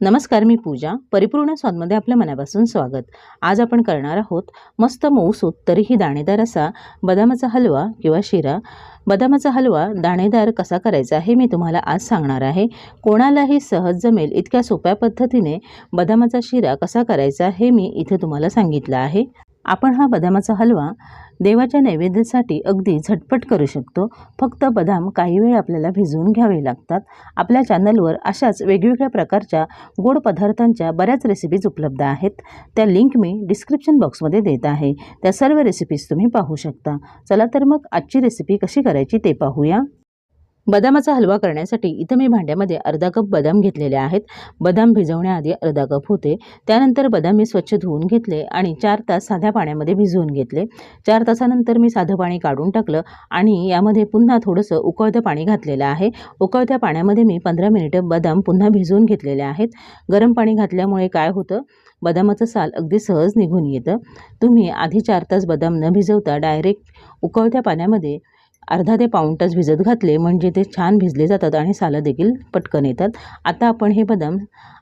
नमस्कार मी पूजा. परिपूर्ण स्वादमध्ये आपल्या मनापासून स्वागत. आज आपण करणार आहोत मस्त मऊसूत तरीही दाणेदार असा बदामाचा हलवा किंवा शिरा. बदामाचा हलवा दाणेदार कसा करायचा हे मी तुम्हाला आज सांगणार आहे. कोणालाही सहज जमेल इतक्या सोप्या पद्धतीने बदामाचा शिरा कसा करायचा हे मी इथे तुम्हाला सांगितलं आहे. आपण हा बदामाचा हलवा देवाच्या नैवेद्यासाठी अगदी झटपट करू शकतो. फक्त बदाम काही वेळ आपल्याला भिजवून घ्यावे लागतात. आपल्या चॅनलवर अशाच वेगवेगळ्या प्रकारच्या गोड पदार्थांच्या बऱ्याच रेसिपीज उपलब्ध आहेत. त्या लिंक मी डिस्क्रिप्शन बॉक्समध्ये देत आहे. त्या सर्व रेसिपीज तुम्ही पाहू शकता. चला तर मग आजची रेसिपी कशी करायची ते पाहूया. बदामाचा हलवा करण्यासाठी इथं मी भांड्यामध्ये अर्धा कप बदाम घेतलेले आहेत. बदाम भिजवण्याआधी अर्धा कप होते. त्यानंतर बदाम मी स्वच्छ धुवून घेतले आणि चार तास साध्या पाण्यामध्ये भिजवून घेतले. चार तासानंतर मी साधं पाणी काढून टाकलं आणि यामध्ये पुन्हा थोडंसं उकळतं पाणी घातलेलं आहे. उकळत्या पाण्यामध्ये मी पंधरा मिनिटं बदाम पुन्हा भिजवून घेतलेले आहेत. गरम पाणी घातल्यामुळे काय होतं? बदामाचं साल अगदी सहज निघून येतं. तुम्ही आधी चार तास बदाम न भिजवता डायरेक्ट उकळत्या पाण्यामध्ये अर्धा ते पाऊण तास भिजत घातले म्हणजे ते छान भिजले जातात आणि सालं देखील पटकन येतात. आता आपण हे बदाम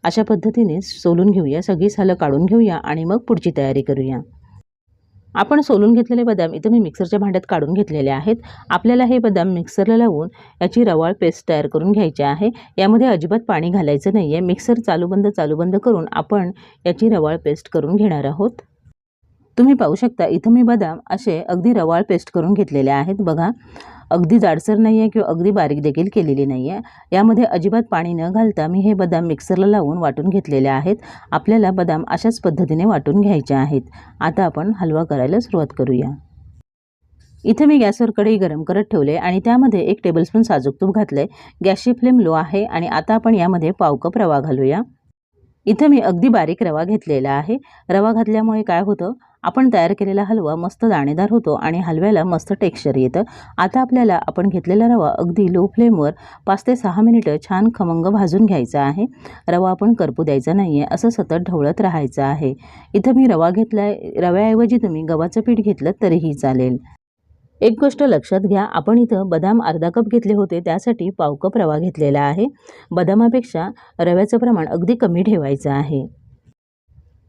अशा पद्धतीने सोलून घेऊया. सगळी सालं काढून घेऊया आणि मग पुढची तयारी करूया. आपण सोलून घेतलेले बदाम इथं मी मिक्सरच्या भांड्यात काढून घेतलेले आहेत. आपल्याला हे बदाम मिक्सरला लावून याची रवाळ पेस्ट तयार करून घ्यायची आहे. यामध्ये अजिबात पाणी घालायचं नाही आहे मिक्सर चालूबंद चालूबंद करून आपण याची रवाळ पेस्ट करून घेणार आहोत. तुम्ही पाहू शकता इथं मी बदाम असे अगदी रवाळ पेस्ट करून घेतलेले आहेत. बघा अगदी जाडसर नाही आहे किंवा अगदी बारीक देखील केलेली नाही आहे यामध्ये अजिबात पाणी न घालता मी हे बदाम मिक्सरला लावून वाटून घेतलेले आहेत. आपल्याला बदाम अशाच पद्धतीने वाटून घ्यायचे आहेत. आता आपण हलवा करायला सुरुवात करूया. इथे मी गॅसवर कढई गरम करत ठेवले आणि त्यामध्ये एक टेबलस्पून साजूक तूप घातले गॅसची फ्लेम लो आहे आणि आता आपण यामध्ये पाव कप रवा घालूया. इथं मी अगदी बारीक रवा घेतलेला आहे. रवा घातल्यामुळे काय होतं? आपण तयार केलेला हलवा मस्त दाणेदार होतो आणि हलव्याला मस्त टेक्स्चर येतं. आता आपल्याला आपण घेतलेला रवा अगदी लो फ्लेमवर पाच ते सहा मिनिटं छान खमंग भाजून घ्यायचा आहे. रवा आपण करपू द्यायचा नाही आहे असं सतत ढवळत राहायचं आहे. इथं मी रवा घेतला आहे रव्याऐवजी तुम्ही गव्हाचं पीठ घेतलं तरीही चालेल. एक गोष्ट लक्षात घ्या आपण इथं बदाम अर्धा कप घेतले होते त्यासाठी पाव कप रवा घेतलेला आहे. बदामापेक्षा रव्याचं प्रमाण अगदी कमी ठेवायचं आहे.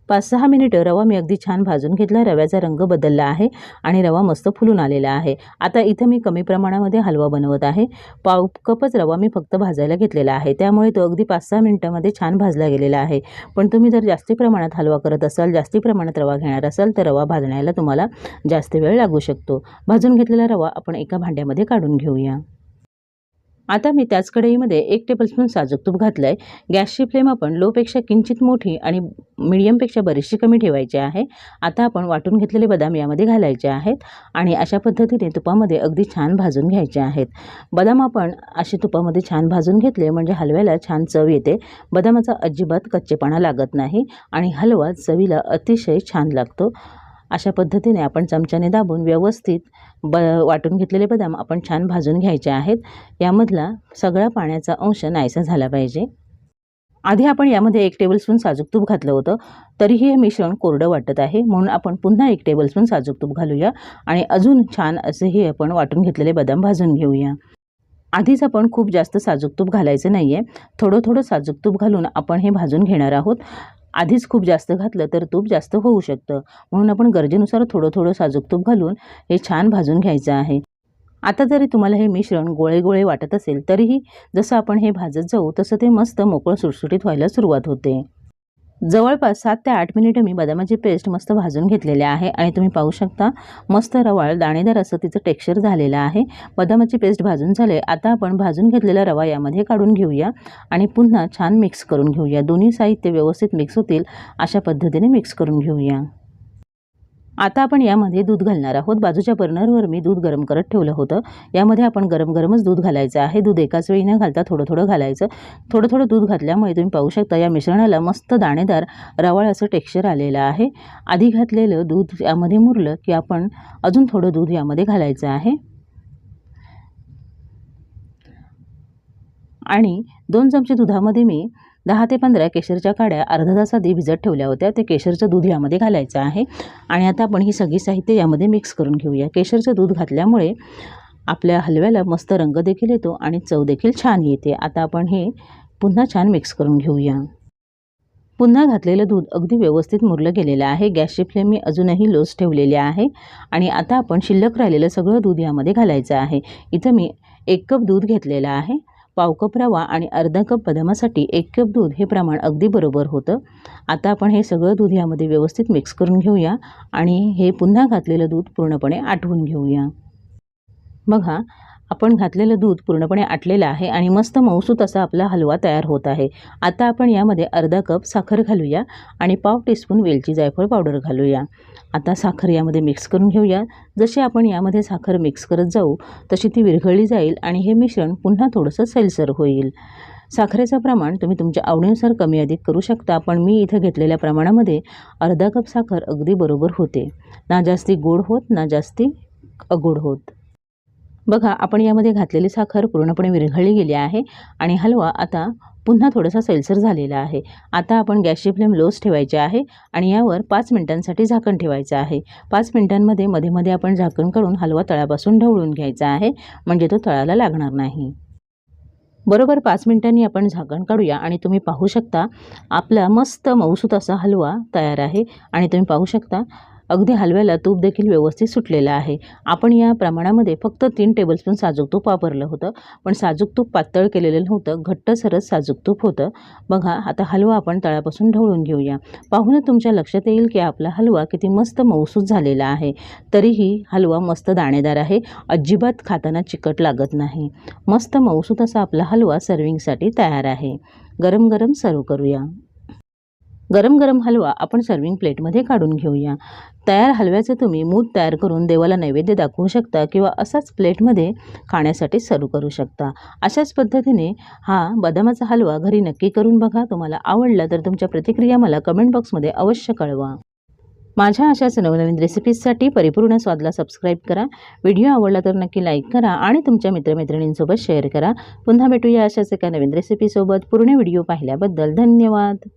पाच सहा मिनिटं रवा मी अगदी छान भाजून घेतला. रव्याचा रंग बदलला आहे आणि रवा मस्त फुलून आलेला आहे. आता इथं मी कमी प्रमाणामध्ये हलवा बनवत आहे. पाव कपच रवा मी फक्त भाजायला घेतलेला आहे. त्यामुळे तो अगदी पाच सहा मिनिटामध्ये छान भाजला गेलेला आहे. पण तुम्ही जर जास्ती प्रमाणात हलवा करत असाल जास्ती प्रमाणात रवा घेणार असाल तर रवा भाजण्याला तुम्हाला जास्त वेळ लागू शकतो. भाजून घेतलेला रवा आपण एका भांड्यामध्ये काढून घेऊया. आता मी त्याच कढईमध्ये एक टेबलस्पून साजूक तूप घातलं आहे गॅसची फ्लेम आपण लोपेक्षा किंचित मोठी आणि मिडियमपेक्षा बरीचशी कमी ठेवायची आहे. आता आपण वाटून घेतलेले बदाम यामध्ये घालायचे आहेत आणि अशा पद्धतीने तुपामध्ये अगदी छान भाजून घ्यायचे आहेत. बदाम आपण असे तुपामध्ये छान भाजून घेतले म्हणजे हलव्याला छान चव येते. बदामाचा अजिबात कच्चेपणा लागत नाही आणि हलवा चवीला अतिशय छान लागतो. अशा पद्धतीने आपण चमच्याने दाबून व्यवस्थित ब वाटून घेतलेले बदाम आपण छान भाजून घ्यायचे आहेत. यामधला सगळा पाण्याचा अंश नाहीसा झाला पाहिजे. आधी आपण यामध्ये एक टेबलस्पून साजूक तूप घातलं होतं. तरीही हे मिश्रण कोरडं वाटत आहे. म्हणून आपण पुन्हा एक टेबलस्पून साजूक तूप घालूया आणि अजून छान असेही आपण वाटून घेतलेले बदाम भाजून घेऊया. आधीच आपण खूप जास्त साजूक तूप घालायचं नाही आहे थोडं थोडं साजूक तूप घालून आपण हे भाजून घेणार आहोत. आधीच खूप जास्त घातलं तर तूप जास्त होऊ शकतं. म्हणून आपण गरजेनुसार थोडं थोडं साजूक तूप घालून हे छान भाजून घ्यायचं आहे. आता जरी तुम्हाला हे मिश्रण गोळे गोळे वाटत असेल तरीही जसं आपण हे भाजत जाऊ तसं ते मस्त मोकळं सुटसुटीत व्हायला सुरुवात होते. जवळपास सात ते आठ मिनिटं मी बदामाची पेस्ट मस्त भाजून घेतलेली आहे. आणि तुम्ही पाहू शकता मस्त रवाळ दाणेदार असं तिचं टेक्स्चर झालेलं आहे. बदामाची पेस्ट भाजून झाले आता आपण भाजून घेतलेला रवा यामध्ये काढून घेऊया आणि पुन्हा छान मिक्स करून घेऊया. दोन्ही साहित्य व्यवस्थित मिक्स होतील अशा पद्धतीने मिक्स करून घेऊया. आता आपण यामध्ये दूध घालणार आहोत. बाजूच्या बर्नरवर मी दूध गरम करत ठेवलं होतं. यामध्ये आपण गरम गरमच दूध घालायचं आहे. दूध एकाच वेळी न घालता थोडं थोडं घालायचं. थोडं थोडं दूध घातल्यामुळे तुम्ही पाहू शकता या मिश्रणाला मस्त दाणेदार रवाळ असं टेक्स्चर आलेलं आहे. आधी घातलेलं दूध यामध्ये मुरलं की आपण अजून थोडं दूध यामध्ये घालायचं आहे. आणि दोन चमचे दुधामध्ये मी दहा ते पंधरा केशरच्या काड्या अर्धा तास आधी भिजत ठेवल्या होत्या. ते केशरचं दूध यामध्ये घालायचं आहे. आणि आता आपण ही सगळी साहित्य यामध्ये मिक्स करून घेऊया. केशरचं दूध घातल्यामुळे आपल्या हलव्याला मस्त रंग देखील येतो आणि चव देखील छान येते. आता आपण हे पुन्हा छान मिक्स करून घेऊया. पुन्हा घातलेलं दूध अगदी व्यवस्थित मुरलं गेलेलं आहे. गॅसची फ्लेम मी अजूनही लोस ठेवलेली आहे. आणि आता आपण शिल्लक राहिलेलं सगळं दूध यामध्ये घालायचं आहे. इथं मी एक कप दूध घेतलेलं आहे. पाव कप रवा आणि अर्धा कप बदामासाठी एक कप दूध हे प्रमाण अगदी बरोबर होतं. आता आपण हे सगळं दूध यामध्ये व्यवस्थित मिक्स करून घेऊया आणि हे पुन्हा घातलेलं दूध पूर्णपणे आटवून घेऊया. बघा आपण घातलेलं दूध पूर्णपणे आटलेलं आहे आणि मस्त मऊसूत असा आपला हलवा तयार होत आहे. आता आपण यामध्ये अर्धा कप साखर घालूया आणि पाव टीस्पून वेलची जायफळ पावडर घालूया. आता साखर यामध्ये मिक्स करून घेऊया. जशी आपण यामध्ये साखर मिक्स करत जाऊ तशी ती विरघळली जाईल आणि हे मिश्रण पुन्हा थोडंसं सैलसर होईल. साखरेचं प्रमाण तुम्ही तुमच्या आवडीनुसार कमी अधिक करू शकता पण मी इथं घेतलेल्या प्रमाणामध्ये अर्धा कप साखर अगदी बरोबर होते. ना जास्ती गोड होत ना जास्ती अगोड होत. बघा आपण यामध्ये घातलेली साखर पूर्णपणे विरघळली गेली आहे आणि हलवा आता पुन्हा थोडासा सैलसर झालेला आहे. आता आपण गॅसची फ्लेम लोच ठेवायची आहे आणि यावर पाच मिनिटांसाठी झाकण ठेवायचं आहे. पाच मिनिटांमध्ये मध्ये मध्ये आपण झाकण काढून हलवा तळापासून ढवळून घ्यायचा आहे म्हणजे तो तळाला लागणार नाही. बरोबर पाच मिनिटांनी आपण झाकण काढूया आणि तुम्ही पाहू शकता आपला मस्त मऊसूत असा हलवा तयार आहे. आणि तुम्ही पाहू शकता अगदी हलव्याला तूप देखील व्यवस्थित सुटलेलं आहे. आपण या प्रमाणामध्ये फक्त तीन टेबलस्पून साजूक तूप वापरलं होतं. पण साजूक तूप पातळ केलेलं नव्हतं घट्ट सरस साजूक तूप होतं. बघा आता हलवा आपण तळापासून ढवळून घेऊया. पाहूनच तुमच्या लक्षात येईल की आपला हलवा किती मस्त मऊसूत झालेला आहे. तरीही हलवा मस्त दाणेदार आहे. अजिबात खाताना चिकट लागत नाही. मस्त मऊसूत असा आपला हलवा सर्विंगसाठी तयार आहे. गरम गरम सर्व करूया. गरम गरम हलवा आपण सर्विंग प्लेटमध्ये काढून घेऊया. तयार हलव्याचं तुम्ही मूद तयार करून देवाला नैवेद्य दाखवू शकता किंवा असाच प्लेटमध्ये खाण्यासाठी सर्व करू शकता. अशाच पद्धतीने हा बदामाचा हलवा घरी नक्की करून बघा. तुम्हाला आवडला तर तुमच्या प्रतिक्रिया मला कमेंट बॉक्समध्ये अवश्य कळवा. माझ्या अशाच नवनवीन रेसिपीजसाठी परिपूर्ण स्वादला सबस्क्राईब करा. व्हिडिओ आवडला तर नक्की लाईक करा आणि तुमच्या मित्रमैत्रिणींसोबत शेअर करा. पुन्हा भेटूया अशाच एका नवीन रेसिपीसोबत पूर्ण व्हिडिओ पाहिल्याबद्दल धन्यवाद.